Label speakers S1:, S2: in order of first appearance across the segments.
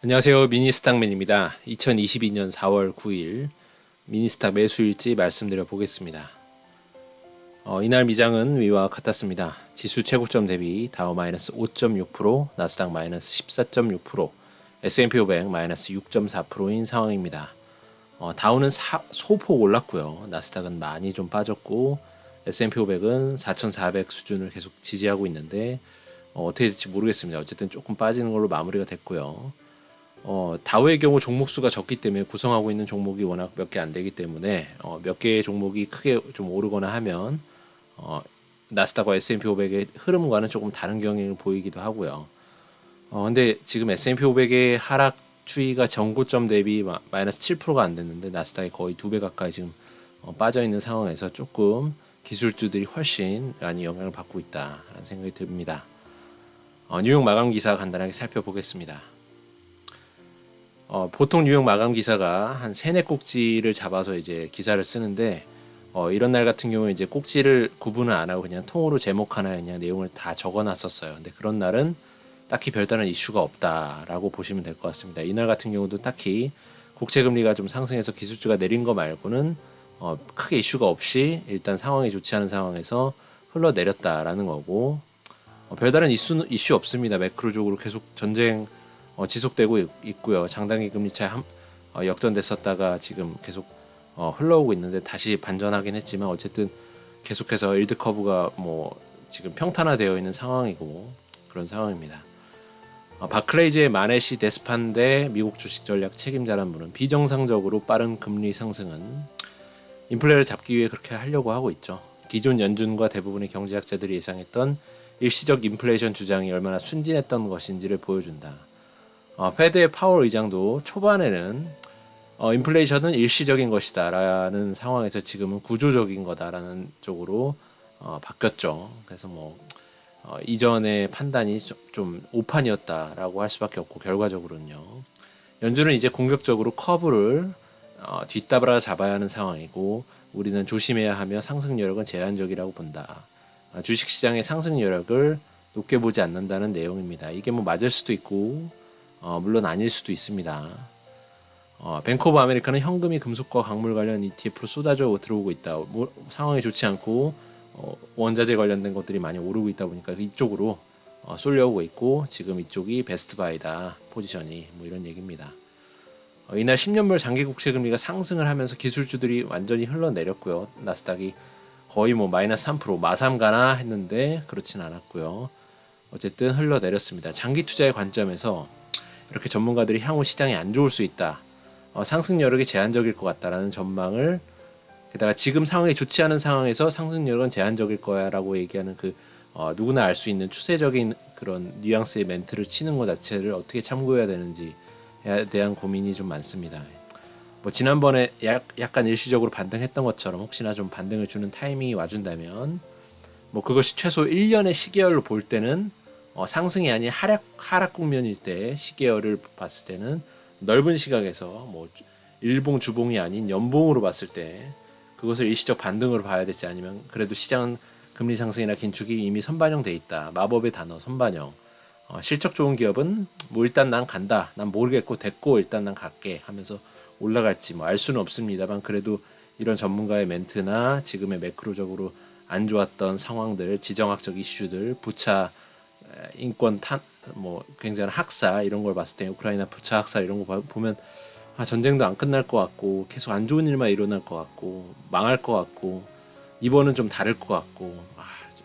S1: 안녕하세요. 미니스탁맨입니다. 2022년 4월 9일 미니스탁 매수일지 말씀드려 보겠습니다. 어, 이날 미장은 위와 같았습니다. 지수 최고점 대비 다우 마이너스 5.6%, 나스닥 마이너스 14.6%, S&P 500 마이너스 6.4%인 상황입니다. 어, 다우는 사, 소폭 올랐고요. 나스닥은 많이 좀 빠졌고 S&P 500은 4,400 수준을 계속 지지하고 있는데 어, 어떻게 될지 모르겠습니다. 어쨌든 조금 빠지는 걸로 마무리가 됐고요. 어, 다우의 경우 종목 수가 적기 때문에 구성하고 있는 종목이 워낙 몇 개 안 되기 때문에 어, 몇 개의 종목이 크게 좀 오르거나 하면 어, 나스닥과 S&P 500의 흐름과는 조금 다른 경향을 보이기도 하고요. 어, 근데 지금 S&P 500의 하락 추이가 전고점 대비 마, 마이너스 7%가 안 됐는데 나스닥이 거의 두 배 가까이 지금 어, 빠져 있는 상황에서 조금 기술주들이 훨씬 많이 영향을 받고 있다라는 생각이 듭니다. 어, 뉴욕 마감 기사 간단하게 살펴보겠습니다. 어, 보통 뉴욕 마감 기사가 한 세네 꼭지를 잡아서 이제 기사를 쓰는데 어, 이런 날 같은 경우에 이제 꼭지를 구분을 안 하고 그냥 통으로 제목 하나 그냥 내용을 다 적어놨었어요. 근데 그런 날은 딱히 별다른 이슈가 없다라고 보시면 될 것 같습니다. 이날 같은 경우도 딱히 국채 금리가 좀 상승해서 기술주가 내린 거 말고는 어, 크게 이슈가 없이 일단 상황이 좋지 않은 상황에서 흘러 내렸다라는 거고 어, 별다른 이슈 이슈 없습니다. 매크로적으로 계속 전쟁 어, 지속되고 있, 있고요. 장단기 금리 한, 어, 역전됐었다가 지금 계속 어, 흘러오고 있는데 다시 반전하긴 했지만 어쨌든 계속해서 일드 커브가 뭐 지금 평탄화되어 있는 상황이고 그런 상황입니다. 어, 바클레이즈의 마네시 데스판데 미국 주식 전략 책임자란 분은 비정상적으로 빠른 금리 상승은 인플레를 잡기 위해 그렇게 하려고 하고 있죠. 기존 연준과 대부분의 경제학자들이 예상했던 일시적 인플레이션 주장이 얼마나 순진했던 것인지를 보여준다. 어, 페드의 파월 의장도 초반에는 어, 인플레이션은 일시적인 것이다라는 상황에서 지금은 구조적인 거다라는 쪽으로 어, 바뀌었죠. 그래서 뭐 어, 이전의 판단이 좀, 좀 오판이었다라고 할 수밖에 없고 결과적으로는요. 연준은 이제 공격적으로 커브를 어, 뒷따라 잡아야 하는 상황이고 우리는 조심해야 하며 상승 여력은 제한적이라고 본다. 어, 주식 시장의 상승 여력을 높게 보지 않는다는 내용입니다. 이게 뭐 맞을 수도 있고 어, 물론 아닐 수도 있습니다. 어, 뱅크 오브 아메리카는 현금이 금속과 광물 관련 ETF로 쏟아져 들어오고 있다. 뭐, 상황이 좋지 않고 어, 원자재 관련된 것들이 많이 오르고 있다 보니까 이쪽으로 어, 쏠려오고 있고 지금 이쪽이 베스트 바이다 포지션이 뭐 이런 얘기입니다. 어, 이날 10년물 장기 국채 금리가 상승을 하면서 기술주들이 완전히 흘러내렸고요. 나스닥이 거의 뭐 마이너스 3% 마삼 가나 했는데 그렇진 않았고요. 어쨌든 흘러내렸습니다. 장기 투자의 관점에서 이렇게 전문가들이 향후 시장이 안 좋을 수 있다. 어, 상승 여력이 제한적일 것 같다라는 전망을 게다가 지금 상황이 좋지 않은 상황에서 상승 여력은 제한적일 거야라고 얘기하는 그 어, 누구나 알 수 있는 추세적인 그런 뉘앙스의 멘트를 치는 것 자체를 어떻게 참고해야 되는지에 대한 고민이 좀 많습니다. 뭐 지난번에 약, 약간 일시적으로 반등했던 것처럼 혹시나 좀 반등을 주는 타이밍이 와준다면 뭐 그것이 최소 1년의 시계열로 볼 때는 어, 상승이 아닌 하락 하락 국면일 때 시계열을 봤을 때는 넓은 시각에서 뭐 일봉 주봉이 아닌 연봉으로 봤을 때 그것을 일시적 반등으로 봐야 될지 아니면 그래도 시장은 금리 상승이나 긴축이 이미 선반영돼 있다. 마법의 단어 선반영. 어, 실적 좋은 기업은 뭐 일단 난 간다. 난 모르겠고 됐고 일단 난 갈게 하면서 올라갈지 뭐 알 수는 없습니다만 그래도 이런 전문가의 멘트나 지금의 매크로적으로 안 좋았던 상황들, 지정학적 이슈들, 부차 인권 탄 뭐 굉장한 학살 이런 걸 봤을 때 우크라이나 부차 학살 이런 거 보면 아, 전쟁도 안 끝날 것 같고 계속 안 좋은 일만 일어날 것 같고 망할 것 같고 이번은 좀 다를 것 같고 아,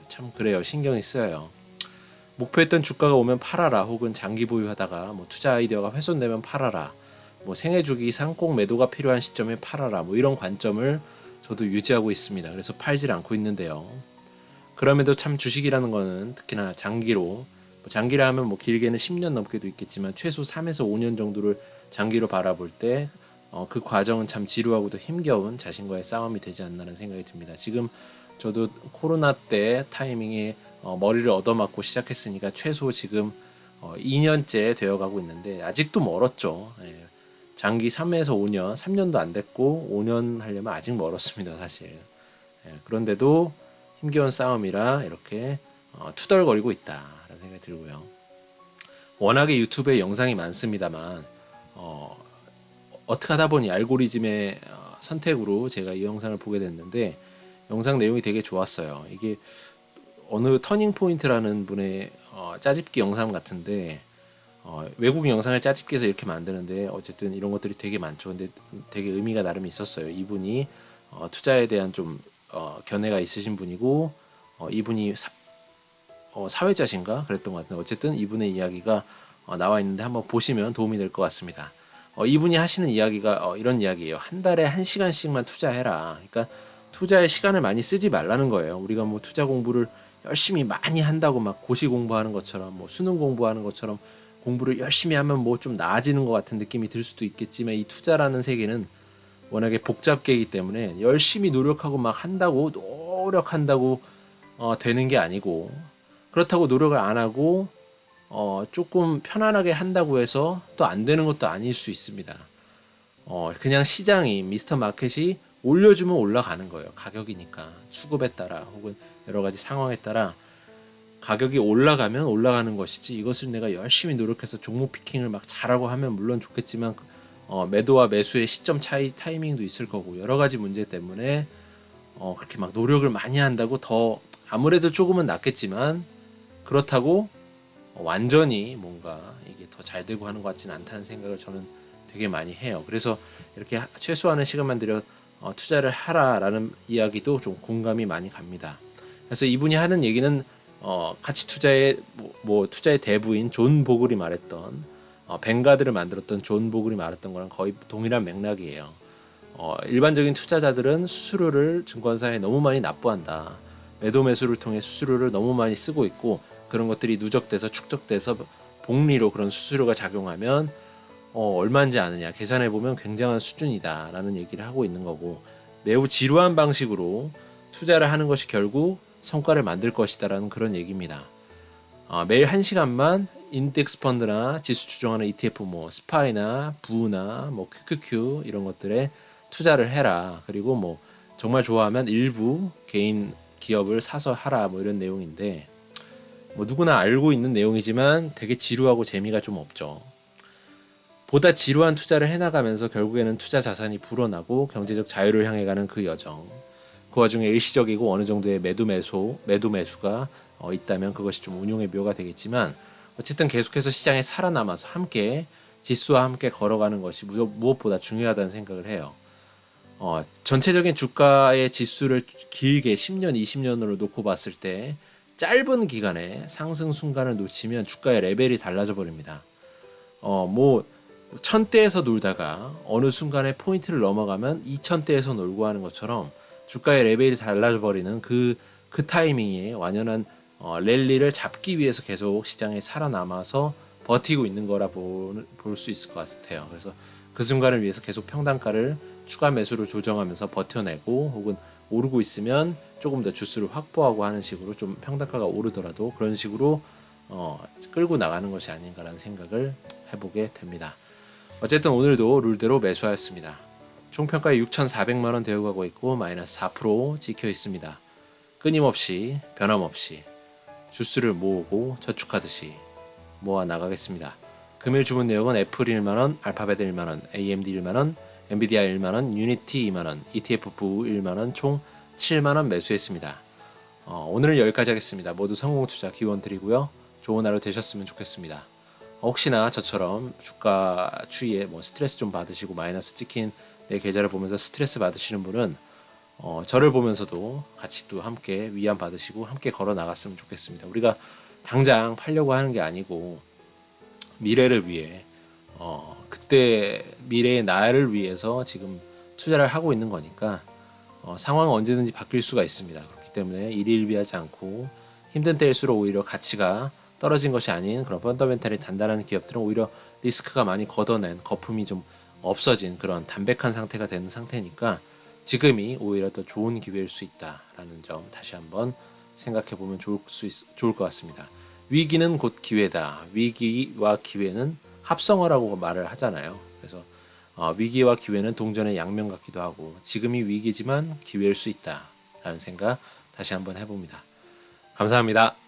S1: 참 그래요 신경이 쓰여요. 목표했던 주가가 오면 팔아라 혹은 장기 보유하다가 뭐 투자 아이디어가 훼손되면 팔아라 뭐 생애 주기 이상 꼭 매도가 필요한 시점에 팔아라 뭐 이런 관점을 저도 유지하고 있습니다. 그래서 팔질 않고 있는데요. 그럼에도 참 주식이라는 거는 특히나 장기로 뭐 장기라 하면 뭐 길게는 10년 넘게도 있겠지만 최소 3에서 5년 정도를 장기로 바라볼 때 어, 그 과정은 참 지루하고도 힘겨운 자신과의 싸움이 되지 않나라는 생각이 듭니다. 지금 저도 코로나 때 타이밍에 어, 머리를 얻어맞고 시작했으니까 최소 지금 어, 2년째 되어가고 있는데 아직도 멀었죠. 예. 장기 3에서 5년, 3년도 안 됐고 5년 하려면 아직 멀었습니다, 사실. 예. 그런데도 힘겨운 싸움이라 이렇게 어, 투덜거리고 있다라는 생각이 들고요. 워낙에 유튜브에 영상이 많습니다만 어, 어떻게 하다 보니 알고리즘의 어, 선택으로 제가 이 영상을 보게 됐는데 영상 내용이 되게 좋았어요. 이게 어느 터닝 포인트라는 분의 어, 짜집기 영상 같은데 어, 외국 영상을 짜집기해서 이렇게 만드는데 어쨌든 이런 것들이 되게 많죠. 근데 되게 의미가 나름 있었어요. 이분이 어, 투자에 대한 좀 어, 견해가 있으신 분이고 어, 이분이 사, 어, 사회자신가 그랬던 것 같은데 어쨌든 이분의 이야기가 어, 나와 있는데 한번 보시면 도움이 될 것 같습니다. 어, 이분이 하시는 이야기가 어, 이런 이야기예요. 한 달에 한 시간씩만 투자해라. 그러니까 투자에 시간을 많이 쓰지 말라는 거예요. 우리가 뭐 투자 공부를 열심히 많이 한다고 막 고시 공부하는 것처럼 뭐 수능 공부하는 것처럼 공부를 열심히 하면 뭐 좀 나아지는 것 같은 느낌이 들 수도 있겠지만 이 투자라는 세계는 워낙에 복잡계이기 때문에 열심히 노력하고 막 한다고 노력한다고 어, 되는 게 아니고 그렇다고 노력을 안 하고 어, 조금 편안하게 한다고 해서 또 안 되는 것도 아닐 수 있습니다. 어, 그냥 시장이 미스터 마켓이 올려주면 올라가는 거예요. 가격이니까 수급에 따라 혹은 여러 가지 상황에 따라 가격이 올라가면 올라가는 것이지 이것을 내가 열심히 노력해서 종목 피킹을 막 잘하고 하면 물론 좋겠지만 어, 매도와 매수의 시점 차이 타이밍도 있을 거고 여러 가지 문제 때문에 어, 그렇게 막 노력을 많이 한다고 더 아무래도 조금은 낫겠지만 그렇다고 완전히 뭔가 이게 더 잘 되고 하는 것 같지는 않다는 생각을 저는 되게 많이 해요. 그래서 이렇게 하- 최소한의 시간만 들여 어, 투자를 하라라는 이야기도 좀 공감이 많이 갑니다. 그래서 이분이 하는 얘기는 어, 가치 투자의 뭐, 뭐 투자의 대부인 존 보글이 말했던 어, 뱅가드를 만들었던 존 보글이 말했던 거랑 거의 동일한 맥락이에요. 어, 일반적인 투자자들은 수수료를 증권사에 너무 많이 납부한다. 매도 매수를 통해 수수료를 너무 많이 쓰고 있고 그런 것들이 누적돼서 축적돼서 복리로 그런 수수료가 작용하면 어, 얼마인지 아느냐 계산해 보면 굉장한 수준이다라는 얘기를 하고 있는 거고 매우 지루한 방식으로 투자를 하는 것이 결국 성과를 만들 것이다라는 그런 얘기입니다. 어, 매일 한 시간만 인덱스 펀드나 지수 추종하는 ETF 뭐 스파이나 부나 뭐 QQQ 이런 것들에 투자를 해라. 그리고 뭐 정말 좋아하면 일부 개인 기업을 사서 하라 뭐 이런 내용인데 뭐 누구나 알고 있는 내용이지만 되게 지루하고 재미가 좀 없죠. 보다 지루한 투자를 해나가면서 결국에는 투자 자산이 불어나고 경제적 자유를 향해 가는 그 여정. 그 와중에 일시적이고 어느 정도의 매도 매수 매도 매수가 어, 있다면 그것이 좀 운용의 묘가 되겠지만 어쨌든 계속해서 시장에 살아남아서 함께 지수와 함께 걸어가는 것이 무- 무엇보다 중요하다는 생각을 해요. 어, 전체적인 주가의 지수를 길게 10년, 20년으로 놓고 봤을 때 짧은 기간에 상승 순간을 놓치면 주가의 레벨이 달라져 버립니다. 어, 뭐 천대에서 놀다가 어느 순간에 포인트를 넘어가면 2천대에서 놀고 하는 것처럼 주가의 레벨이 달라져 버리는 그, 그 타이밍에 완연한 어, 랠리를 잡기 위해서 계속 시장에 살아남아서 버티고 있는 거라 볼 수 있을 것 같아요. 그래서 그 순간을 위해서 계속 평단가를 추가 매수를 조정하면서 버텨내고 혹은 오르고 있으면 조금 더 주수를 확보하고 하는 식으로 좀 평단가가 오르더라도 그런 식으로 어, 끌고 나가는 것이 아닌가라는 생각을 해보게 됩니다. 어쨌든 오늘도 룰대로 매수하였습니다. 총평가에 6,400만 원 되어가고 있고 마이너스 4% 찍혀 있습니다. 끊임없이 변함없이 주스를 모으고 저축하듯이 모아 나가겠습니다. 금일 주문 내역은 애플 1만 원, 알파벳 1만 원, AMD 1만 원, 엔비디아 1만 원, 유니티 2만 원, ETF 부 1만 원, 총 7만 원 매수했습니다. 어, 오늘은 여기까지 하겠습니다. 모두 성공 투자 기원 드리고요. 좋은 하루 되셨으면 좋겠습니다. 혹시나 저처럼 주가 추이에 뭐 스트레스 좀 받으시고 마이너스 찍힌 내 계좌를 보면서 스트레스 받으시는 분은 어, 저를 보면서도 같이 또 함께 위안 받으시고 함께 걸어 나갔으면 좋겠습니다. 우리가 당장 팔려고 하는 게 아니고 미래를 위해 어, 그때 미래의 나를 위해서 지금 투자를 하고 있는 거니까 어, 상황은 언제든지 바뀔 수가 있습니다. 그렇기 때문에 일일비하지 않고 힘든 때일수록 오히려 가치가 떨어진 것이 아닌 그런 펀더멘탈이 단단한 기업들은 오히려 리스크가 많이 걷어낸 거품이 좀 없어진 그런 담백한 상태가 되는 상태니까 지금이 오히려 더 좋은 기회일 수 있다라는 점 다시 한번 생각해 보면 좋을 수 있, 좋을 것 같습니다. 위기는 곧 기회다. 위기와 기회는 합성어라고 말을 하잖아요. 그래서 어, 위기와 기회는 동전의 양면 같기도 하고 지금이 위기지만 기회일 수 있다라는 생각 다시 한번 해봅니다. 감사합니다.